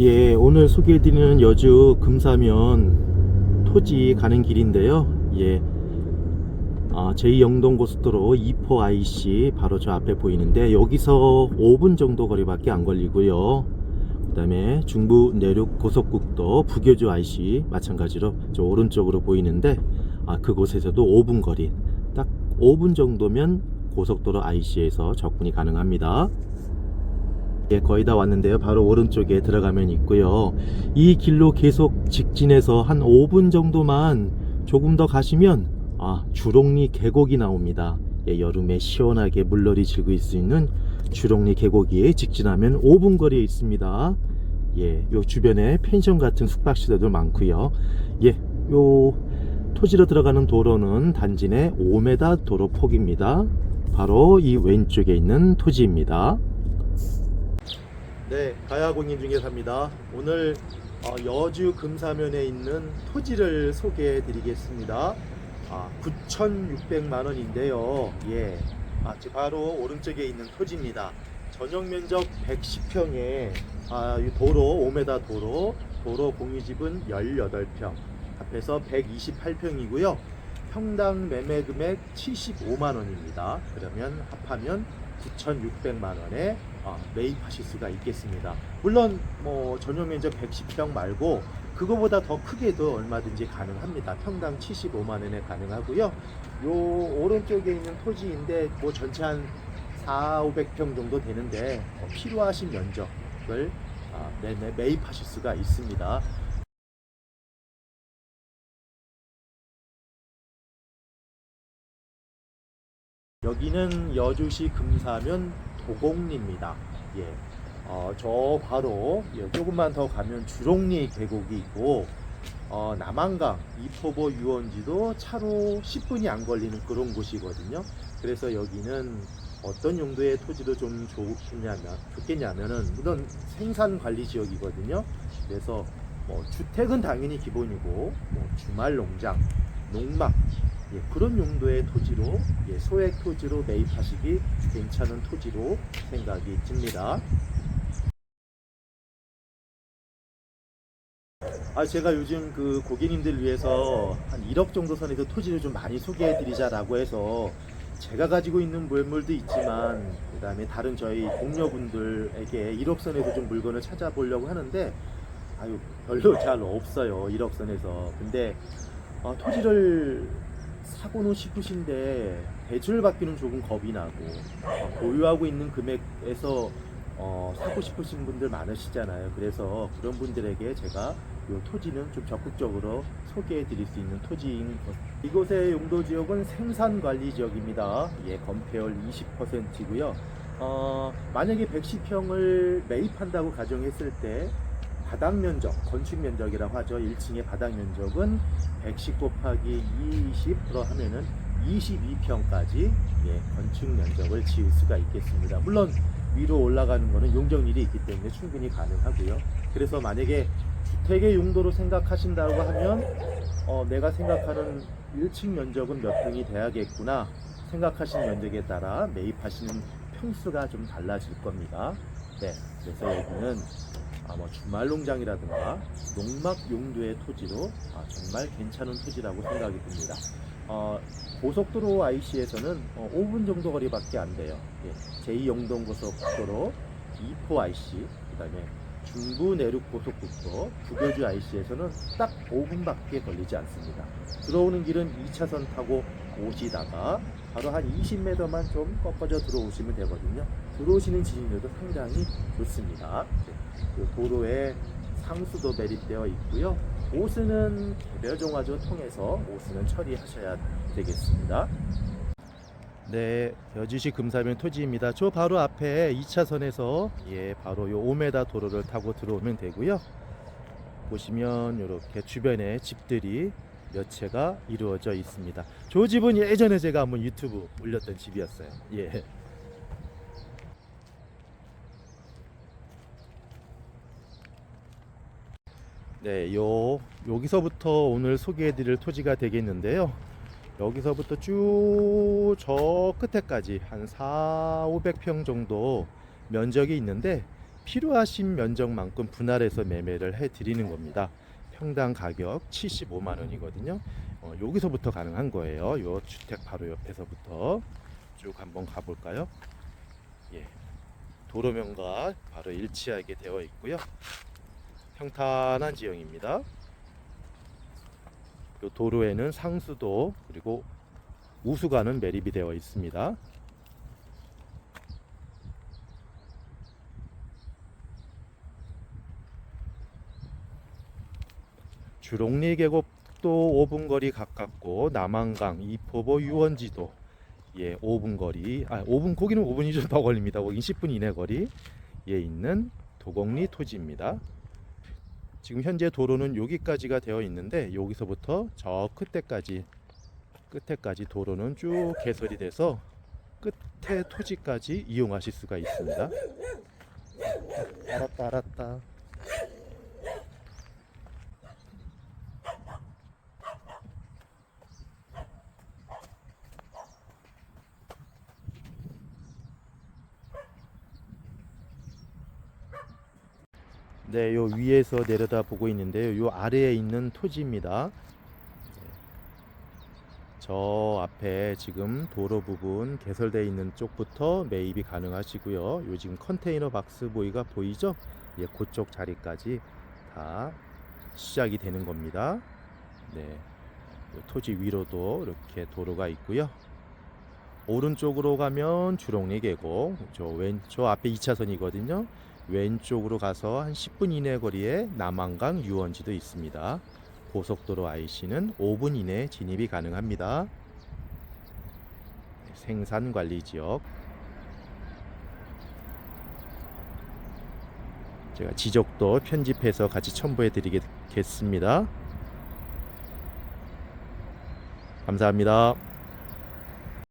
예, 오늘 소개해드리는 여주 금사면 토지 가는 길인데요. 예, 아, 제2영동고속도로 2포 IC 바로 저 앞에 보이는데 여기서 5분 정도 거리밖에 안 걸리고요. 그 다음에 중부 내륙 고속국도 부교주 IC 마찬가지로 저 오른쪽으로 보이는데 아, 그곳에서도 5분 거리 딱 5분 정도면 고속도로 IC에서 접근이 가능합니다. 예, 거의 다 왔는데요. 바로 오른쪽에 들어가면 있고요. 이 길로 계속 직진해서 한 5분 정도만 조금 더 가시면 아, 주롱리 계곡이 나옵니다. 예, 여름에 시원하게 물놀이 즐길 수 있는 주롱리 계곡이 직진하면 5분 거리에 있습니다. 예, 요 주변에 펜션 같은 숙박시설도 많고요. 예, 요 토지로 들어가는 도로는 단지 내 5m 도로 폭입니다. 바로 이 왼쪽에 있는 토지입니다. 네, 가야공인 중에 삽니다. 오늘 어, 여주 금사면에 있는 토지를 소개해 드리겠습니다. 아, 9,600만 원인데요. 예. 아, 바로 오른쪽에 있는 토지입니다. 전용 면적 110평에 아, 이 도로 5m 도로 도로 공유집은 18평 합해서 128평이고요. 평당 매매 금액 75만 원입니다. 그러면 합하면 9,600만 원에 어, 매입하실 수가 있겠습니다. 물론 뭐 전용 면적 110평 말고 그거보다 더 크게도 얼마든지 가능합니다. 평당 75만 원에 가능하고요. 요 오른쪽에 있는 토지인데 뭐 전체 한 4, 500평 정도 되는데 어, 필요하신 면적을 아, 매매 매입하실 수가 있습니다. 여기는 여주시 금사면 도곡리입니다. 예. 어, 저 바로 예, 조금만 더 가면 주롱리 계곡이 있고 어, 남한강 이포보 유원지도 차로 10분이 안 걸리는 그런 곳이거든요. 그래서 여기는 어떤 용도의 토지도 좀 좋겠냐면 좋겠냐면은 물론 생산 관리 지역이거든요. 그래서 뭐 주택은 당연히 기본이고 뭐 주말 농장, 농막 예, 그런 용도의 토지로 예, 소액 토지로 매입하시기 괜찮은 토지로 생각이 듭니다. 아 제가 요즘 그 고객님들 위해서 한 1억 정도 선에서 토지를 좀 많이 소개해 드리자라고 해서 제가 가지고 있는 물물도 있지만 그 다음에 다른 저희 동료분들에게 1억 선에서 좀 물건을 찾아보려고 하는데 아유 별로 잘 없어요 1억 선에서 근데 어, 토지를 사고는 싶으신데 대출 받기는 조금 겁이 나고 어, 보유하고 있는 금액에서 어, 사고 싶으신 분들 많으시잖아요. 그래서 그런 분들에게 제가 이 토지는 좀 적극적으로 소개해 드릴 수 있는 토지인 것. 이곳의 용도 지역은 생산 관리 지역입니다. 예, 건폐율 20%이고요. 어, 만약에 110평을 매입한다고 가정했을 때 바닥 면적, 건축 면적이라고 하죠. 1층의 바닥 면적은 110 곱하기 20으로 하면은 22평까지 예, 건축 면적을 지을 수가 있겠습니다. 물론 위로 올라가는 거는 용적률이 있기 때문에 충분히 가능하고요. 그래서 만약에 주택의 용도로 생각하신다고 하면 어, 내가 생각하는 1층 면적은 몇 평이 돼야겠구나 생각하시는 면적에 따라 매입하시는 평수가 좀 달라질 겁니다. 네, 그래서 여기는 아, 뭐 주말 농장이라든가 농막 용도의 토지로 아, 정말 괜찮은 토지라고 생각이 듭니다. 어, 고속도로 IC에서는 어, 5분 정도 거리밖에 안 돼요. 예, 제2영동 고속도로 2포 IC, 그 다음에 중부 내륙 고속국도 부교주 IC에서는 딱 5분밖에 걸리지 않습니다. 들어오는 길은 2차선 타고 오시다가 바로 한 20m만 좀 꺾어져 들어오시면 되거든요. 들어오시는 지진율도 상당히 좋습니다. 그 도로에 상수도 매립되어 있고요. 오스는 개별 종화조 통해서 오스는 처리하셔야 되겠습니다. 네, 여주시 금사면 토지입니다. 저 바로 앞에 2차선에서 예, 바로 요 5m 도로를 타고 들어오면 되고요. 보시면 이렇게 주변에 집들이 몇 채가 이루어져 있습니다. 저 집은 예전에 제가 한번 유튜브 올렸던 집이었어요. 예. 네, 요 여기서부터 오늘 소개해드릴 토지가 되겠는데요. 여기서부터 쭉 저 끝에까지 한 4, 500평 정도 면적이 있는데 필요하신 면적만큼 분할해서 매매를 해 드리는 겁니다. 평당 가격 75만 원이거든요. 어, 여기서부터 가능한 거예요. 요 주택 바로 옆에서부터 쭉 한번 가볼까요? 예. 도로면과 바로 일치하게 되어 있고요. 평탄한 지형입니다. 요 도로에는 상수도 그리고 우수가는 매립이 되어 있습니다. 주롱리 계곡도 5분 거리 가깝고 남한강, 이포보, 유원지도 예 5분 거리 아 5분 거기는 5분이 좀 더 걸립니다. 거긴 10분 이내 거리에 있는 도곡리 토지입니다. 지금 현재 도로는 여기까지가 되어 있는데 여기서부터 저 끝에까지 끝에까지 도로는 쭉 개설이 돼서 끝에 토지까지 이용하실 수가 있습니다. 알았다 알았다. 네, 요 위에서 내려다 보고 있는데요. 요 아래에 있는 토지입니다. 네. 저 앞에 지금 도로 부분 개설되어 있는 쪽부터 매입이 가능하시고요. 요 지금 컨테이너 박스 보이가 보이죠? 예, 그쪽 자리까지 다 시작이 되는 겁니다. 네. 요 토지 위로도 이렇게 도로가 있고요. 오른쪽으로 가면 주롱리 계곡, 저 왼쪽 앞에 2차선이거든요. 왼쪽으로 가서 한 10분 이내 거리에 남한강 유원지도 있습니다. 고속도로 IC는 5분 이내 진입이 가능합니다. 네, 생산 관리 지역. 제가 지적도 편집해서 같이 첨부해 드리겠습니다. 감사합니다.